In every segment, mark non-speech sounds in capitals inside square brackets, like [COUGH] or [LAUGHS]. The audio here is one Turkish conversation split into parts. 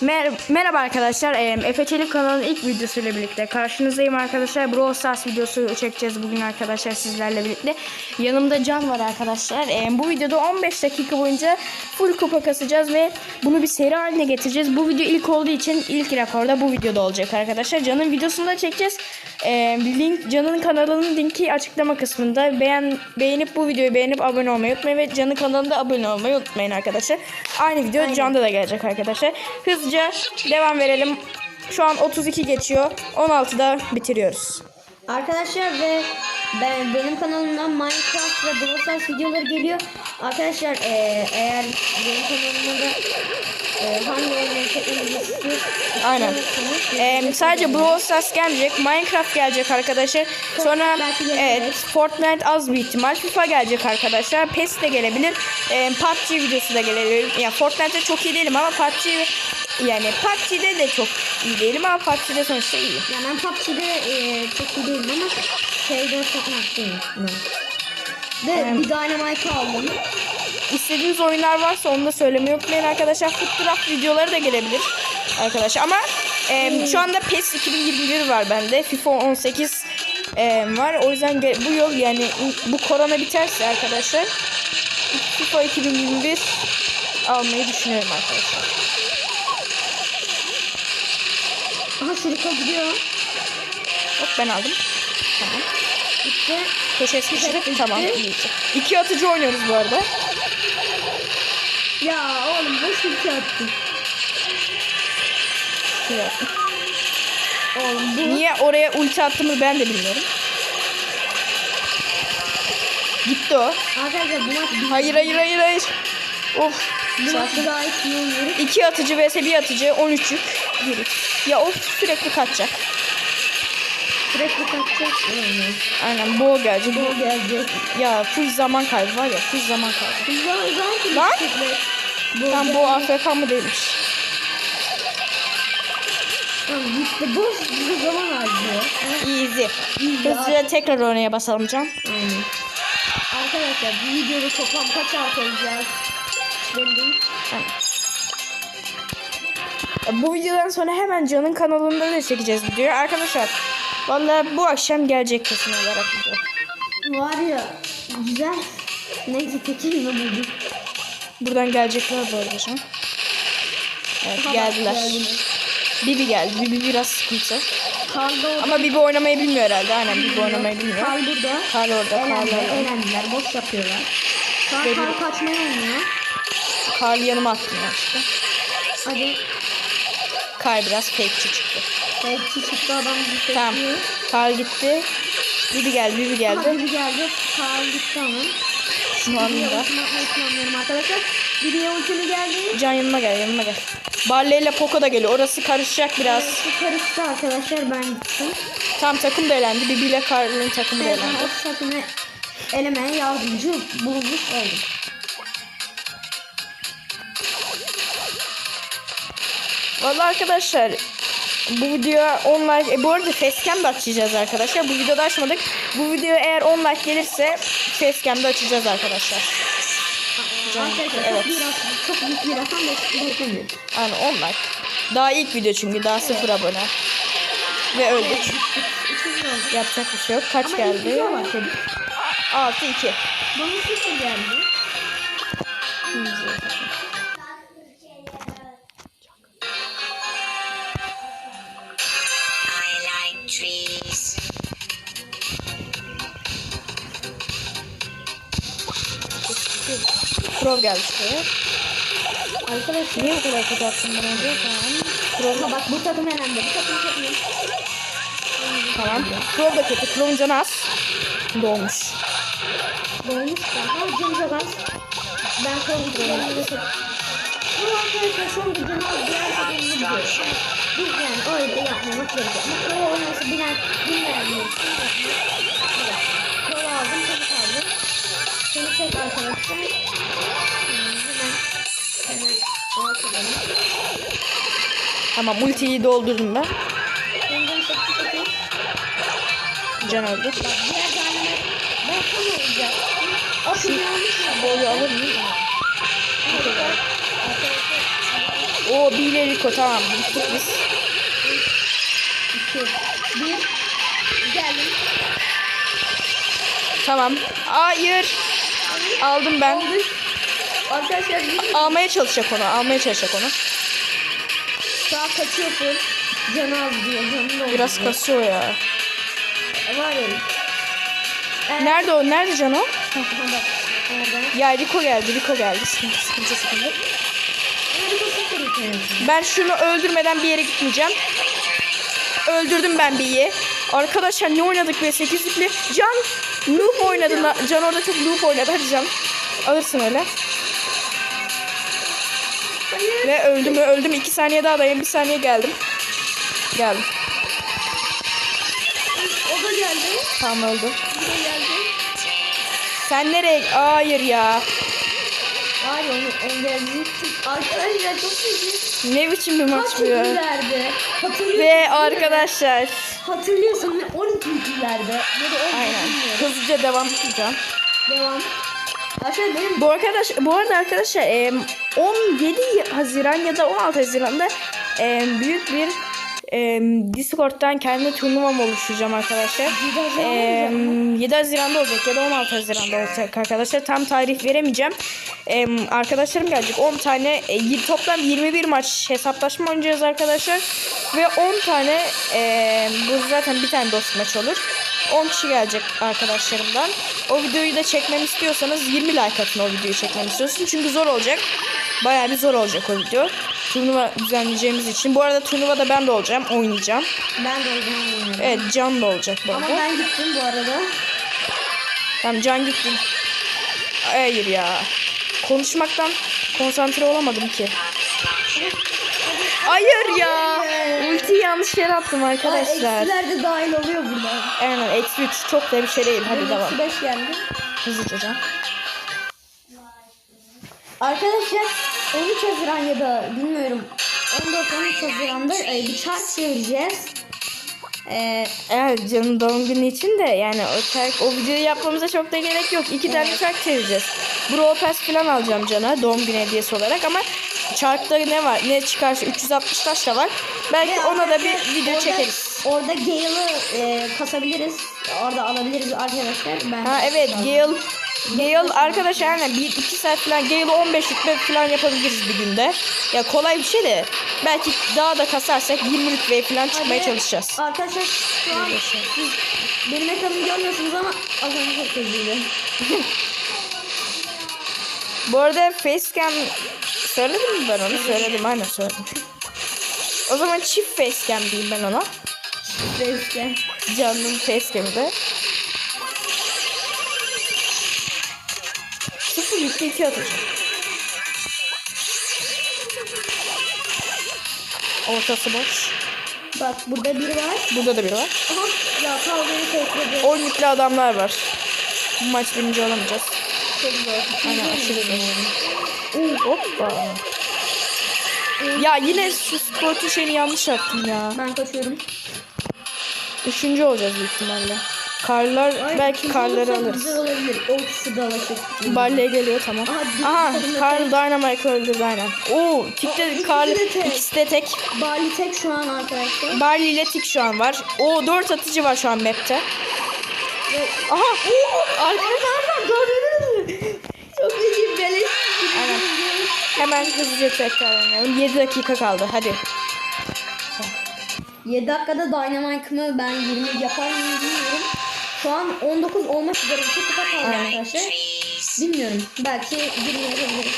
Mer Merhaba arkadaşlar. Ee, Efe Çelik kanalının ilk videosuyla birlikte karşınızdayım arkadaşlar. Brawl Stars videosu çekeceğiz bugün arkadaşlar sizlerle birlikte. Yanımda Can var arkadaşlar. Ee, bu videoda 15 dakika boyunca full kupa kasacağız ve bunu bir seri haline getireceğiz. Bu video ilk olduğu için ilk raporda bu videoda olacak arkadaşlar. Can'ın videosunu da çekeceğiz. Ee, link Can'ın kanalının linki açıklama kısmında. Beğen beğenip bu videoyu beğenip abone olmayı unutmayın ve Can'ın kanalında abone olmayı unutmayın arkadaşlar. Aynı video Can'da da gelecek arkadaşlar. Hızlıca devam verelim. Şu an 32 geçiyor. 16'da bitiriyoruz. Arkadaşlar ve ben benim kanalımdan Minecraft ve Brawl videoları geliyor. Arkadaşlar eee, eğer benim kanalımda da hangi çekmemizi istiyor- Aynen. Ee, sadece Brawl Stars gelmeyecek. Minecraft gelecek arkadaşlar. Sonra gelecek. evet, Fortnite az bir ihtimal. FIFA gelecek arkadaşlar. PES de gelebilir. Ee, PUBG videosu da gelebilir. Ya Fortnite'de çok iyi değilim ama PUBG yani PUBG'de de çok iyi değilim ama PUBG'de sonuçta iyi. Ya ben PUBG'de eee, çok iyi değilim ama şeyde çok haklıyım. Ve Ee, bir Dynamite aldım. İstediğiniz oyunlar varsa onu da söylemeyi unutmayın arkadaşlar. Foot Draft videoları da gelebilir arkadaşlar. Ama e, şu anda PES 2021 var bende. FIFA 18 e, var. O yüzden bu yıl yani bu korona biterse arkadaşlar FIFA 2021 almayı düşünüyorum arkadaşlar. Aha şurika gidiyor. Hop ben aldım. Tamam. Köşeye sıkıştırıp Bitti. tamam iyice. İki atıcı oynuyoruz bu arada. Ya oğlum boş bir şey attın. Şuraya. Oğlum bu Niye oraya ulti attığımı ben de bilmiyorum. Gitti o. Arkadaşlar bu maç Hayır hayır hayır hayır. Of. Bu maçı gayet iyi oynuyoruz. İki atıcı vs bir atıcı 13 yük. Yürü. Ya o sürekli kaçacak. Sürekli oynuyor. Aynen bu gelecek. Bu Bu, gelecek. ya full zaman kaybı var ya full zaman kaybı. Güzel. Lan? Bu Tam bu AFK mı değilmiş. Tamam işte boş bir zaman harcıyor. Easy. Hızlıca tekrar oraya basalım can. Aynen. Arkadaşlar bu videoda toplam kaç artı alacağız? Belli değil. Bu videodan sonra hemen Can'ın kanalında da çekeceğiz videoyu. Arkadaşlar Vallahi bu akşam gelecek kesin olarak video. Var ya güzel. Neyse tekil mi buldum? Buradan gelecekler bu arada can. Evet Aha, geldiler. Bibi geldi. Bibi biraz sıkıntı. Orada. Ama Bibi oynamayı bilmiyor herhalde. Aynen Bibi oynamayı bilmiyor. Karl burada. Karl orada. Eğlendiler, eğlendiler. Boş yapıyorlar. Karl Belli. Karl kaçmayı oynuyor. Karl yanıma attım ya işte. Hadi. Karl biraz fake'çi çıktı. Belki çıktı adam bizi Tamam. Karl gitti. Bibi geldi. Bibi Aha geldi. biri geldi. Karl gitti ama. Şu anda. planlıyorum arkadaşlar. Biriye ultimi geldi. Can yanıma gel. Yanıma gel. Barley ile Poco da geliyor. Orası karışacak biraz. Bu karıştı arkadaşlar ben gittim. Tam takım da elendi. Bibi ile Karl'ın takımı da Evet, elendi. o takımı elemeye yardımcı bulunmuş oldum. Vallahi arkadaşlar bu videoya 10 like e, bu arada facecam da açacağız arkadaşlar. Bu videoda açmadık. Bu video eğer 10 like gelirse facecam da açacağız arkadaşlar. Evet. çok, büyük bir rakam bek- beklemiyorum. Yani 10 like. Daha ilk video çünkü daha sıfır abone. Ve öldük. Yapacak bir şey yok. Kaç Ama geldi? ilk video başladık. 6 2. Bana sıfır geldi. Pro geldi şuraya. Arkadaşlar Niye bu kadar kötü attın bana önce? Tamam. ama bak bu takım elendi. Bu takım çok iyi. Tamam. Pro da kötü. Pro'nun canı az. Dolmuş. Dolmuş da. Ha canı çok az. Ben da çok... Bu arkadaşlar son videonun az diğer takımını biliyor. Biz yani öyle yapmamak gerekiyor. Ama kova oynaması bilen, bilmeyen bir insan yapmak. Kova aldım, çabuk aldım. Seni çek arkadaşlar. Hemen, hemen. Tamam ultiyi doldurdum ben. Can öldü. O bir ile Rico tamam. Bittik biz. 2, 1. Geldim. Tamam. Hayır. Aldım ben. Arkadaşlar bir Almaya çalışacak onu. Almaya çalışacak onu. sağa kaçıyor full. Canı az diyor. Canı Biraz diyor. kasıyor ya. Var ya. Evet. Nerede o? Nerede Cano? [LAUGHS] Ya Rico geldi. Rico geldi. Sıkıntı sıkıntı sıkıntı. Ben şunu öldürmeden bir yere gitmeyeceğim. Öldürdüm ben B'yi. Arkadaşlar ne oynadık be 8'likli. Can noob oynadı. la- Can orada çok noob oynadı. Hadi Can. Alırsın öyle. Hayır. Ve öldüm ve öldüm. 2 saniye daha dayan. 1 saniye geldim. Geldim. O da geldi. Tamam öldüm. Bu da geldi. Sen nereye? Hayır ya. Var ya onu engelledik. Arkadaşlar çok iyi. Ne biçim bir maç Kaç bu ya. ülkelerde? Hatırlıyorsun. Ve değil mi? arkadaşlar. Hatırlıyorsun ve 12 ülkelerde. Ya da 10 Aynen. bilmiyorum. Hızlıca devam edeceğim. Devam. Arkadaşlar benim Bu arkadaş bu arada arkadaşlar em, 17 Haziran ya da 16 Haziran'da em, büyük bir em, Discord'dan kendi turnuvam oluşturacağım arkadaşlar. 7 Haziran'da Em, 7 Haziran'da olacak ya da 16 Haziran'da olacak arkadaşlar. Tam tarih veremeyeceğim. Em, arkadaşlarım gelecek. 10 tane e, toplam 21 maç hesaplaşma oynayacağız arkadaşlar. Ve 10 tane em, bu zaten bir tane dost maç olur. 10 kişi gelecek arkadaşlarımdan. O videoyu da çekmemi istiyorsanız 20 like atın o videoyu çekmemi istiyorsun. Çünkü zor olacak. Bayağı bir zor olacak o video. Turnuva düzenleyeceğimiz için. Bu arada turnuvada ben de olacağım. Oynayacağım. ben de o zaman oynuyorum. Evet Can da olacak bu Ama arada. ben gittim bu arada. Tamam Can gittin. Hayır ya. Konuşmaktan konsantre olamadım ki. Hayır ya. Ultiyi yanlış yere attım Aa, arkadaşlar. eksiler de dahil oluyor burada. Aynen eksi 3 çok da bir şey değil. Hadi devam. eksi 5 geldi. Hızlıca. Arkadaşlar 13 Haziran ya da bilmiyorum 14-13 Haziran'da e, bir çark çevireceğiz. E, Evet Can'ın doğum günü için de yani o çark, o videoyu yapmamıza çok da gerek yok. İki tane çark çevireceğiz. Brawl Pass falan alacağım Can'a doğum günü hediyesi olarak ama çarkta ne var ne çıkarsa 360 taş da var. Belki ve ona da bir video orada- çekeriz. Orada Gale'ı e, kasabiliriz. Orada alabiliriz arkadaşlar. Ben Ha evet Gale Gale arkadaşlar aynen 1-2 saat falan Gale'ı 15 rütbe falan yapabiliriz bir günde. Ya kolay bir şey de belki daha da kasarsak 20 rütbeye falan çıkmaya Hadi. çalışacağız. Arkadaşlar şu an siz benim ekranımı görmüyorsunuz ama az önce çok hızlıydı. Bu arada facecam söyledim mi ben onu? Söyledim aynen söyledim. O zaman çift facecam diyeyim ben ona. Neyse. Canlının facecam'i de. Atacağım. Ortası boş. Bak burada biri var. Burada da biri var. Aha ya kavgayı tekledi. 10 yüklü adamlar var. Bu maç birinci olamayacağız. Çok zor. Aynen aşırı zor. Hoppa. Ya yine şu sportun şeyini yanlış yaptım ya. Ben kaçıyorum. Üçüncü olacağız büyük ihtimalle. Karlar Ay, belki karları alırız. Olabilir. O kişi. Barley geliyor tamam. Aha, Karl. Dynamite öldürdü aynen. Oo tikte ikisi Karl de tek. ikisi de tek. Bali tek şu an arkadaşlar. Barley ile tik şu an var. O 4 atıcı var şu an map'te. Aha. Arka. Arkadaşlar gördünüz mü? Çok iyi beleş. Aynen. Hemen hızlıca tekrar oynayalım. 7 dakika kaldı hadi. 7 dakikada Dynamite'ımı ben 20 yapar mıyım bilmiyorum. Şu an 19 olmak üzere 2 kupa kaldı arkadaşlar. Bilmiyorum. Belki 20 yapabilirim.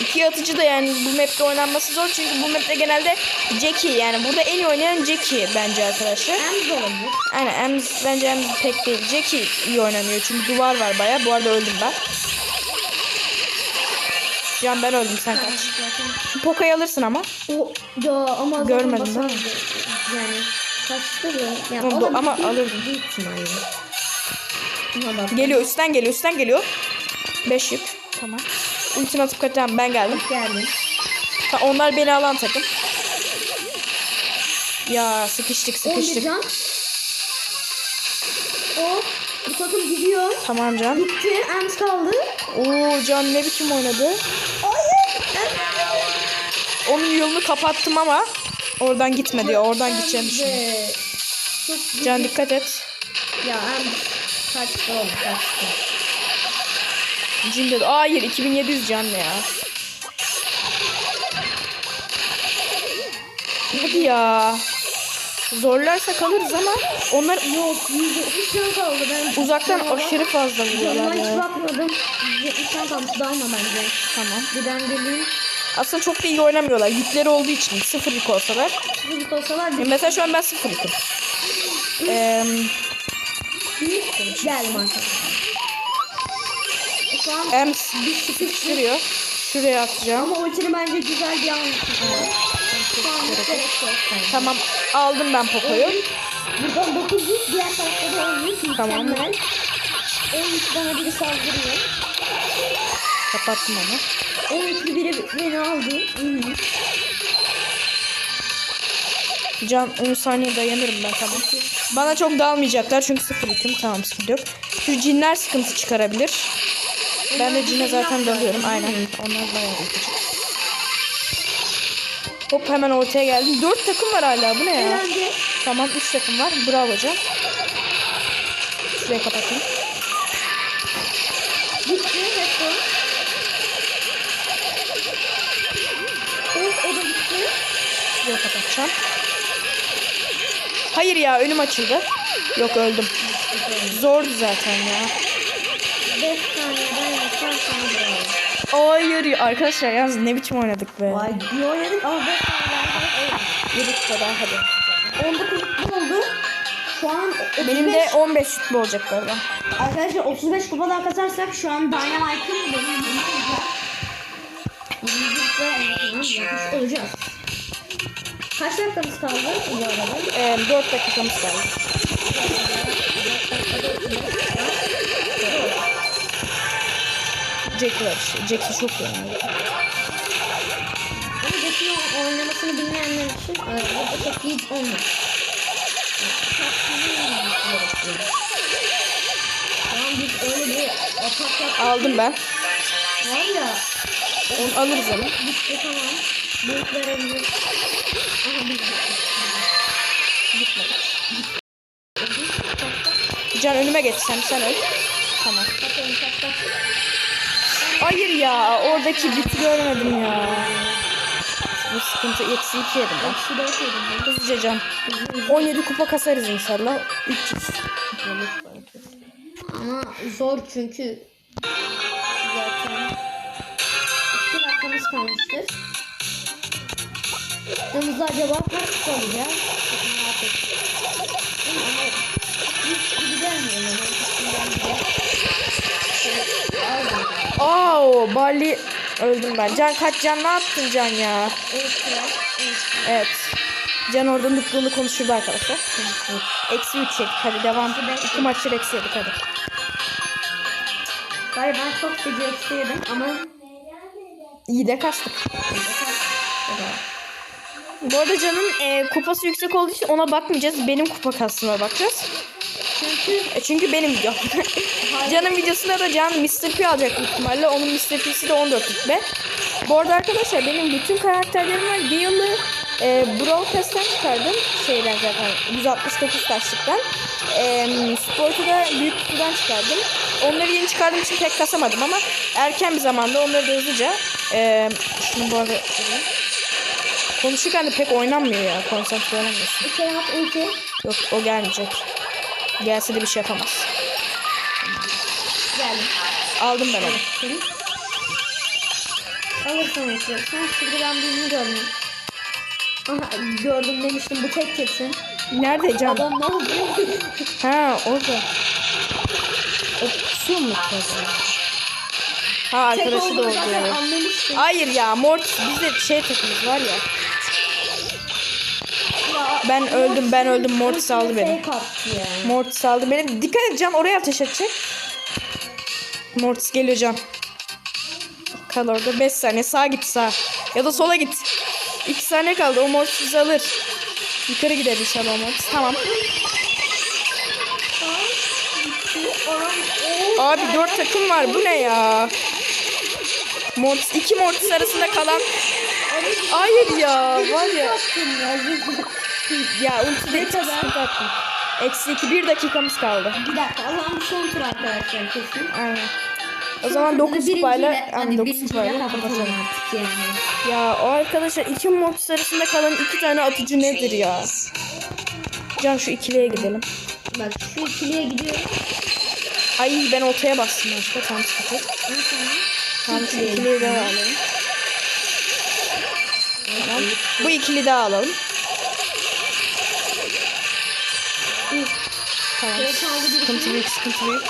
İki atıcı da yani bu map'te oynanması zor çünkü bu map'te genelde Jackie yani burada en iyi oynayan Jackie bence arkadaşlar. De olabilir. Aynen Ems bence Ems pek değil. Jackie iyi oynanıyor çünkü duvar var baya. Bu arada öldüm ben. Can ben öldüm sen kaç. Poco'yu alırsın ama. O ya ama Görmedim basamazdı. Yani kaçtı ya. Yani Ama- ama alırdım. Büyük ihtimalle. Geliyor üstten geliyor üstten geliyor. 5 yük. Tamam. Ultimi atıp kaçacağım ben geldim. Geldi. Ha, onlar beni alan takım. Ya sıkıştık 11 sıkıştık. can. O bu takım gidiyor. Tamam Can. Bitti. Ems kaldı. Oo Can ne biçim oynadı. Hayır. Ems Onun yolunu kapattım ama oradan gitme diyor. Oradan gideceğim şimdi. Çok Can dikkat et. Ya hem kaçtı oğlum kaçtı. Cin dedi. Hayır 2700 can ne ya. Hadi ya. Zorlarsa kalırız ama onlar Yok 170 can kaldı ben. uzaktan aşırı fazla vuruyorlar Canıma hiç ya. bakmadım. 170 can kalmış dalma bence. Tamam. Bir ben geleyim. Aslında çok da iyi oynamıyorlar. Yükleri olduğu için sıfır yük olsalar. Çocuk olsalar E, bir Mesela şu an ben sıfır yüküm. Ee, geldim arkadaşlar. Şu an Ems bir sıkıştırıyor. Şuraya atacağım. ama ultini bence güzel bir an. Şu an gerek yok. Tamam aldım ben Poco'yu. Buradan 900 diğer tarafta da 1000 Tamam. mükemmel. 13 bana biri saldırıyor. Kapattım onu. 13'lü biri beni aldı. Hı. Can 10 saniye dayanırım ben tamam. Bana çok dalmayacaklar çünkü sıfır yüküm. Tamam sıkıntı yok. Şu cinler sıkıntı çıkarabilir. Ben de cine zaten dalıyorum. Aynen. Onlar bayağı yıkıcı. Hop hemen ortaya geldim. 4 takım var hala. Bu ne ya? Tamam 3 takım var. Bravo Can. Şurayı kapatayım. gitti Resto. Evet o da gitti. Şurayı kapatacağım. Hayır ya önüm açıldı. Yok öldüm. Zordu zaten ya. 5 saniyeden yapsam sana bravo. Hayır ya. Arkadaşlar yalnız ne biçim oynadık be. Vay iyi oynadık ama 5 saniyeden evet. Yürüt kadar hadi. 19 kupa oldu. Şu an 35, Benim de 15 şutlu olacak galiba. arkadaşlar 35 kupa daha kazarsak şu an Dynamite'ın benim 20 kupa yapmış olacağız. Kaç dakikamız kaldı bu arada? Ee, 4 dakikamız kaldı. Jack var. Jack'i çok oynadı. Ama Jack'in oynamasını bilmeyenler için e, burada çok iyi yaptık. Aldım ben. Var ya Onu alırız onu. bitti tamam. Büyük verebilir. Can önüme geç sen. Öl. Tamam. Hayır ya. Oradaki bütü görmedim ya. Bu sıkıntı. Eksi 2 yedim ben. Hızlıca can. 17 kupa kasarız inşallah. 300. Ama zor çünkü zaten iki dakikamız kalmıştır. Yanımızda acaba kaç ettim. Ama hiç gibi gelmiyor. Oo, Bali öldüm ben. Can kaç can ne yaptın Can ya? Evet. Evet. Evet. Can orada mutluluğunu konuşurdu arkadaşlar. Eksi 3 yedik. Hadi devam. İki maçları eksi yedik hadi. Hayır ben çok sıcak eksi yedim ama İyi de kastık. Bu arada Can'ın e, kupası yüksek olduğu için ona bakmayacağız. Benim kupa kastına bakacağız. çünkü E, çünkü benim videom. [LAUGHS] Can'ın videosunda da Can Mr. P alacak büyük ihtimalle. Onun Mr. P'si de 14 rütbe. Bu arada arkadaşlar benim bütün karakterlerim var. Gale'ı e, Brawl Pass'ten çıkardım. Şeyden zaten 169 taşlıktan. E, Sport'u da büyük kutudan çıkardım. Onları yeni çıkardığım için pek kasamadım ama erken bir zamanda onları da hızlıca e, şunu bu arada. Konuşurken de pek oynanmıyor ya. Konsantre olamıyorsun. şey yap ulti. Yok o gelmeyecek. Gelse de bir şey yapamaz. Geldim. Aldım ben onu. Alırsın. Sen şurada ben birini gördüm. Aha gördüm demiştim bu tek kesin. Nerede Can? Adam ne oldu? Ha orada. O pusuyor mu kızı? Ha arkadaşı da oldu. Hayır ya Mortis bizde şey takımız var ya. Ben öldüm, ben öldüm, Mortis aldı beni. Mortis aldı beni. Dikkat et Can oraya ateş edecek. Mortis geliyor Can. Kal orada 5 saniye sağa git sağa. Ya da sola git. 2 saniye kaldı o Mortis bizi alır. Yukarı gider inşallah Mortis. Tamam. Abi 4 takım var bu ne ya? Mortis, iki Mortis arasında kalan Hayır ya var ya ya. ya ultide iki sıkıntı attım. Eksi iki bir dakikamız kaldı. Bir dakika bu son tur arkadaşlar kesin. Aynen. O zaman 9 kupayla hadi 9 birinciyle kupayla kapatalım artık yani. Ya o arkadaşlar iki Mortis arasında kalan iki tane atıcı nedir ya? Can şu ikiliye gidelim. Bak şu ikiliye gidiyorum. Ay ben ortaya bastım başka tam sıkıntı. Tamam şu ikiliyi daha alalım. Tamam. Bu ikili daha alalım. Tamam. Sıkıntı büyük, sıkıntı büyük.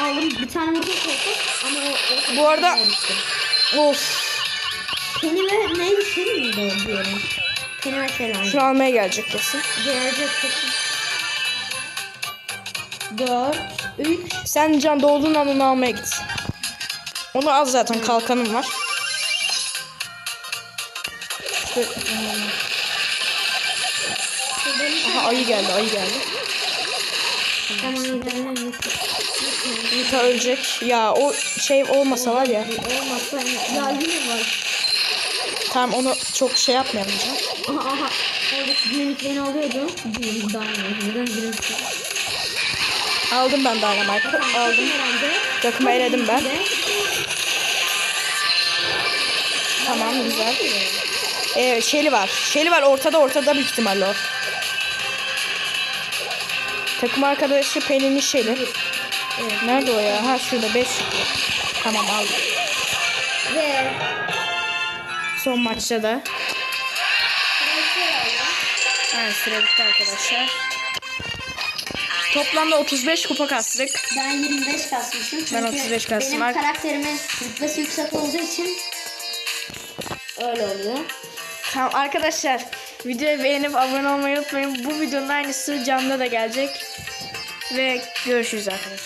Aldım bir tane vurdum ama o, Bu arada- Of. Penny ve neydi şey miydi o diyorum. Penny ve şey. Şunu almaya gelecek kesin. Gelecek kesin. 4, 3, Sen Can doğduğun an onu almaya git. Onu al zaten kalkanım var. İşte, aha ayı geldi ayı geldi. Tamam. Nita ölecek. Ya o şey olmasa var ya. Olmazsa ya yine var. Tamam onu çok şey yapmayalım. Aha aha. Oradaki dinamiklerini alıyordu. Dinamik daha iyi. Neden dinamik? Aldım ben Dynamite'ı. Aldım. Herhalde. Takıma eledim ben. Tamam güzel. Ee, Shelly var. Shelly var ortada ortada büyük ihtimalle o. Takım arkadaşı Pelin'in Shelly. Evet. Nerede o ya? Ha şurada 5 Tamam aldım. Ve Son maçta da. Evet süre bitti arkadaşlar. Toplamda 35 kupa kastık. ben 25 kasmışım. Çünkü Ben 35 kastım. Benim Ar- karakterimin rütbesi yüksek olduğu için öyle oluyor. Tamam arkadaşlar videoyu beğenip abone olmayı unutmayın. Bu videonun aynısı canlı da gelecek. Ve görüşürüz arkadaşlar.